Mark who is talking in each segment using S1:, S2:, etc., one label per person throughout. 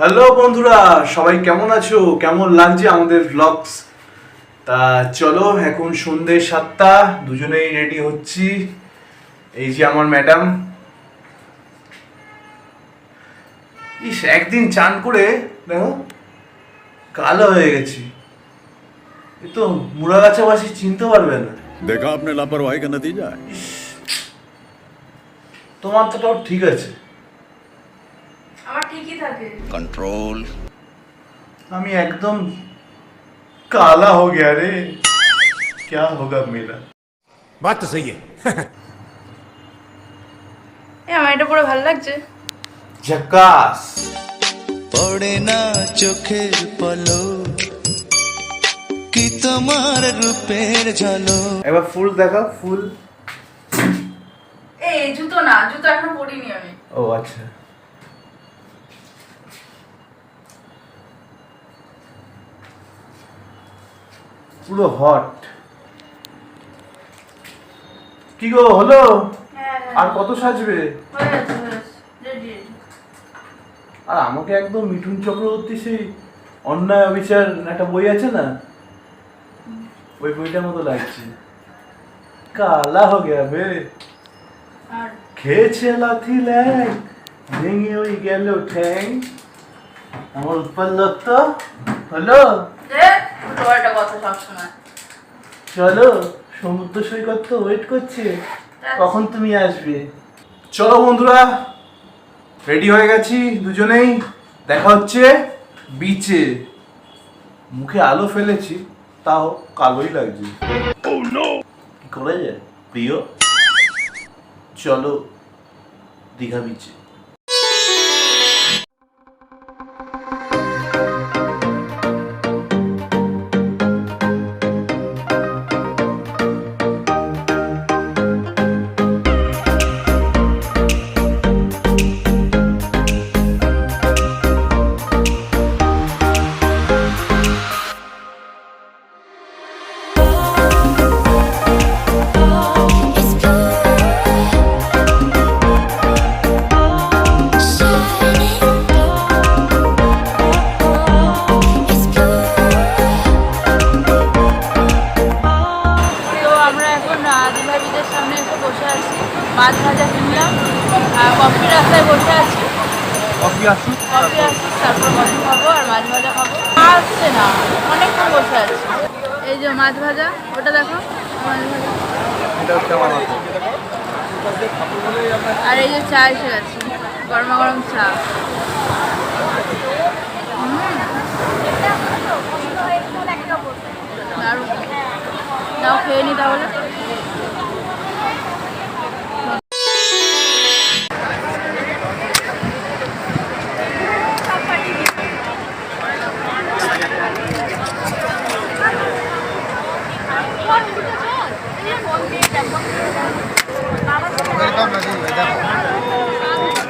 S1: Hello বন্ধুরা সবাই কেমন আছো? কেমন লাগছে আমাদের ভ্লগস তা চলো এখন সন্ধে সাতটা দুজনেই রেডি হচ্ছি। এই যে আমার ম্যাডাম ইস একদিন চান করে দেখো কালো হয়ে গেছি। এই তো বাসি চিনতে পারবে না।
S2: দেখা আপনি লাপরওয়াহি কেন দিয়ে
S1: যায় তোমার তো ঠিক আছে।
S3: আমার ঠিকই থাকে।
S2: कंट्रोल
S1: আমি একদম काला हो गया रे क्या होगा मेरा
S4: बात तो सही है
S3: এ আমার এটা পরে ভালো লাগছে
S1: झकास
S5: পড়ে না চোখের পলো কি তোমার রূপের ঝলক
S1: একবার ফুল দেখা ফুল
S3: এই জুতো না জুতো এখনো পরিনি আমি
S1: ও আচ্ছা পুরো হট কি গো হলো?
S3: হ্যাঁ।
S1: আর কত সাজবে? আর আমাকে একদম মিঠুন চক্রবর্তী সেই অন্যায় অবিচার একটা বই আছে না? ওই বইটার মতো লাগছে। কালা হো গেয়া বে খেয়েছে লাথি ল্যাং ভেঙে ওই গেল ঠ্যাং। আমার উৎপল দত্ত হলো?
S3: যে একটা কথা সবসময়।
S1: চলো সমুদ্র সৈকত তো ওয়েট করছে। কখন তুমি আসবে? চলো বন্ধুরা রেডি হয়ে গেছি দুজনেই। দেখা হচ্ছে বিচে মুখে আলো ফেলেছি তাও কালোই লাগছে। কি করা যায়? প্রিয়? চলো দীঘা বিচে
S3: বসে আছি। কফি আসুক
S1: কফি
S3: আসুক তারপর কফি খাব আর মাছ ভাজা খাব। আসছে না অনেকক্ষণ বসে আছি। এই যে মাছ ভাজা ওটা দেখো মাছ ভাজা। আর এই যে চা এসে গেছে গরমা গরম চা।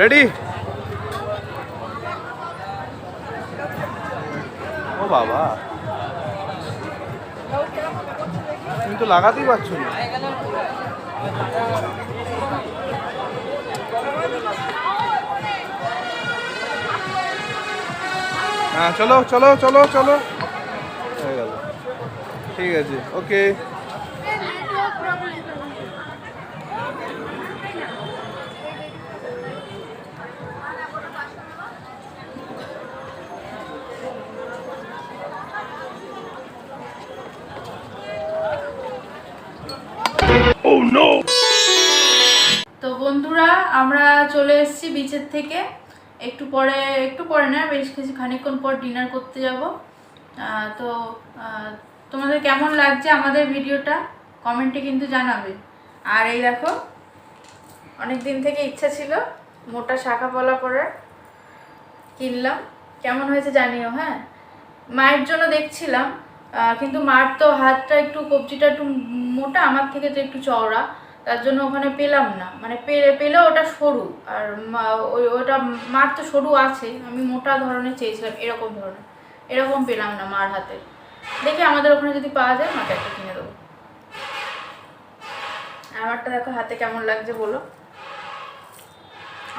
S1: রেডি ও বাবা। তুমি তো লাগাতেই পারছ না। হ্যাঁ চলো চলো চলো চলো। হয়ে গেল। ঠিক আছে ওকে
S3: তো বন্ধুরা, আমরা চলে এসেছি বিচের থেকে। একটু পরে একটু পরে না, বেশ কিছু খানিকক্ষণ পর ডিনার করতে যাব। তো তোমাদের কেমন লাগছে আমাদের ভিডিওটা? কমেন্টে কিন্তু জানাবে। আর এই দেখো অনেক দিন থেকে ইচ্ছা ছিল মোটা শাখা পলা পরার। কিনলাম। কেমন হয়েছে জানিও হ্যাঁ? মায়ের জন্য দেখছিলাম কিন্তু মার তো হাতটা একটু, কবজিটা একটু মোটা, আমার থেকে তো একটু চওড়া, তার জন্য ওখানে পেলাম না। মানে পেলে, পেলেও ওটা সরু, আর ওই ওটা মার তো সরু আছে, আমি মোটা ধরনের চেয়েছিলাম, এরকম ধরনের। এরকম পেলাম না মার হাতে। দেখি আমাদের ওখানে যদি পাওয়া যায়, মাকে একটা কিনে দেবো। আমারটা দেখো হাতে কেমন লাগছে বলো।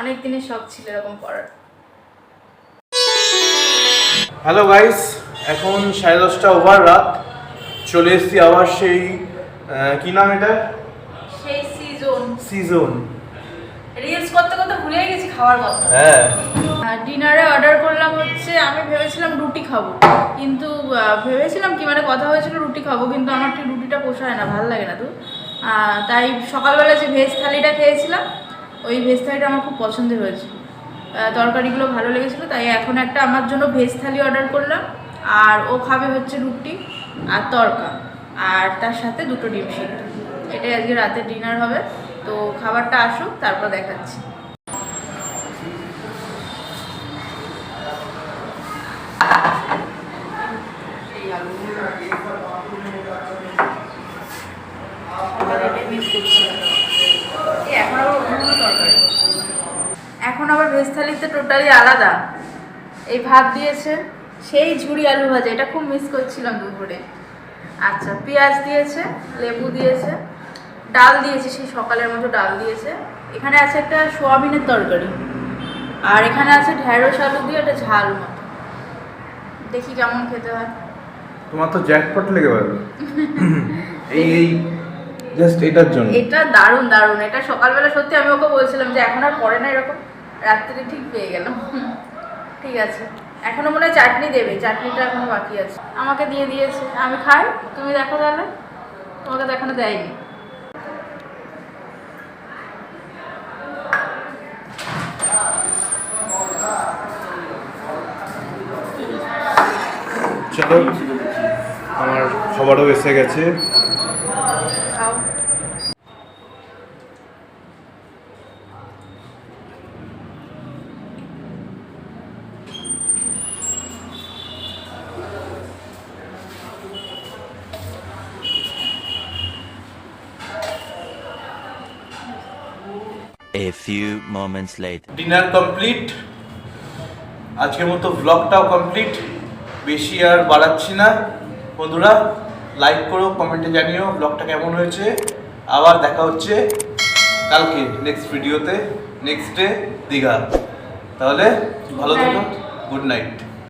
S3: অনেক দিনের শখ ছিল এরকম পরার।
S1: হ্যালো গাইস এখন সাড়ে দশটা ওভার রাত। চলে এসছি আবার সেই কি নাম এটা?
S3: সেই সিজন
S1: সিজন
S3: রিলস করতে করতে ভুলে গেছি খাওয়ার কথা।
S1: হ্যাঁ।
S3: ডিনারে অর্ডার করলাম হচ্ছে আমি ভেবেছিলাম রুটি খাব। কিন্তু ভেবেছিলাম কি মানে কথা হয়েছিল রুটি খাব কিন্তু আমার ঠিক রুটিটা পোষায় না ভালো লাগে না তো। তাই সকালবেলা যে ভেজ থালিটা খেয়েছিলাম ওই ভেজ থালিটা আমার খুব পছন্দের হয়েছে তরকারিগুলো ভালো লেগেছিলো তাই এখন একটা আমার জন্য ভেজ থালি অর্ডার করলাম। আর ও খাবে হচ্ছে রুটি আর তরকা আর তার সাথে দুটো ডিম সিদ্ধ। এটাই আজকে রাতে ডিনার হবে। তো খাবারটা আসুক, তারপর দেখাচ্ছি। এখন আবার ভেজ থালিতে টোটালি আলাদা। এই ভাত দিয়েছে সেই ঝুড়ি আলু ভাজা এটা খুব মিস করছিলাম দুপুরে। আচ্ছা পেঁয়াজ দিয়েছে লেবু দিয়েছে ডাল দিয়েছে সেই সকালের মতো ডাল দিয়েছে। এখানে আছে একটা সোয়াবিনের তরকারি আর এখানে আছে ঢ্যাঁড়স আলু দিয়ে একটা ঝাল মতো। দেখি কেমন খেতে হয়।
S1: তোমার তো জ্যাকপট লেগে গেল এই এই জাস্ট এটার জন্য।
S3: এটা দারুণ দারুণ। এটা সকালবেলা সত্যি আমি ওকে বলছিলাম যে এখন আর পড়ে না এরকম। রাত্রিরে ঠিক পেয়ে গেলাম। ঠিক আছে। এখনও মনে হয় চাটনি দেবে, চাটনিটা এখনও বাকি আছে। আমাকে দিয়ে দিয়েছে। আমি খাই, তুমি দেখো তাহলে। তোমাকে তো এখনও দেয়নি।
S1: চলো, আমার খাবারও এসে গেছে।
S4: A few moments later.
S1: Dinner complete আজকের মতো ব্লগটাও কমপ্লিট বেশি আর বাড়াচ্ছি না। বন্ধুরা লাইক করো কমেন্টে জানিও ব্লগটা কেমন হয়েছে। আবার দেখা হচ্ছে কালকে নেক্সট ভিডিওতে নেক্সট ডে দীঘা। তাহলে ভালো থেকো. Good night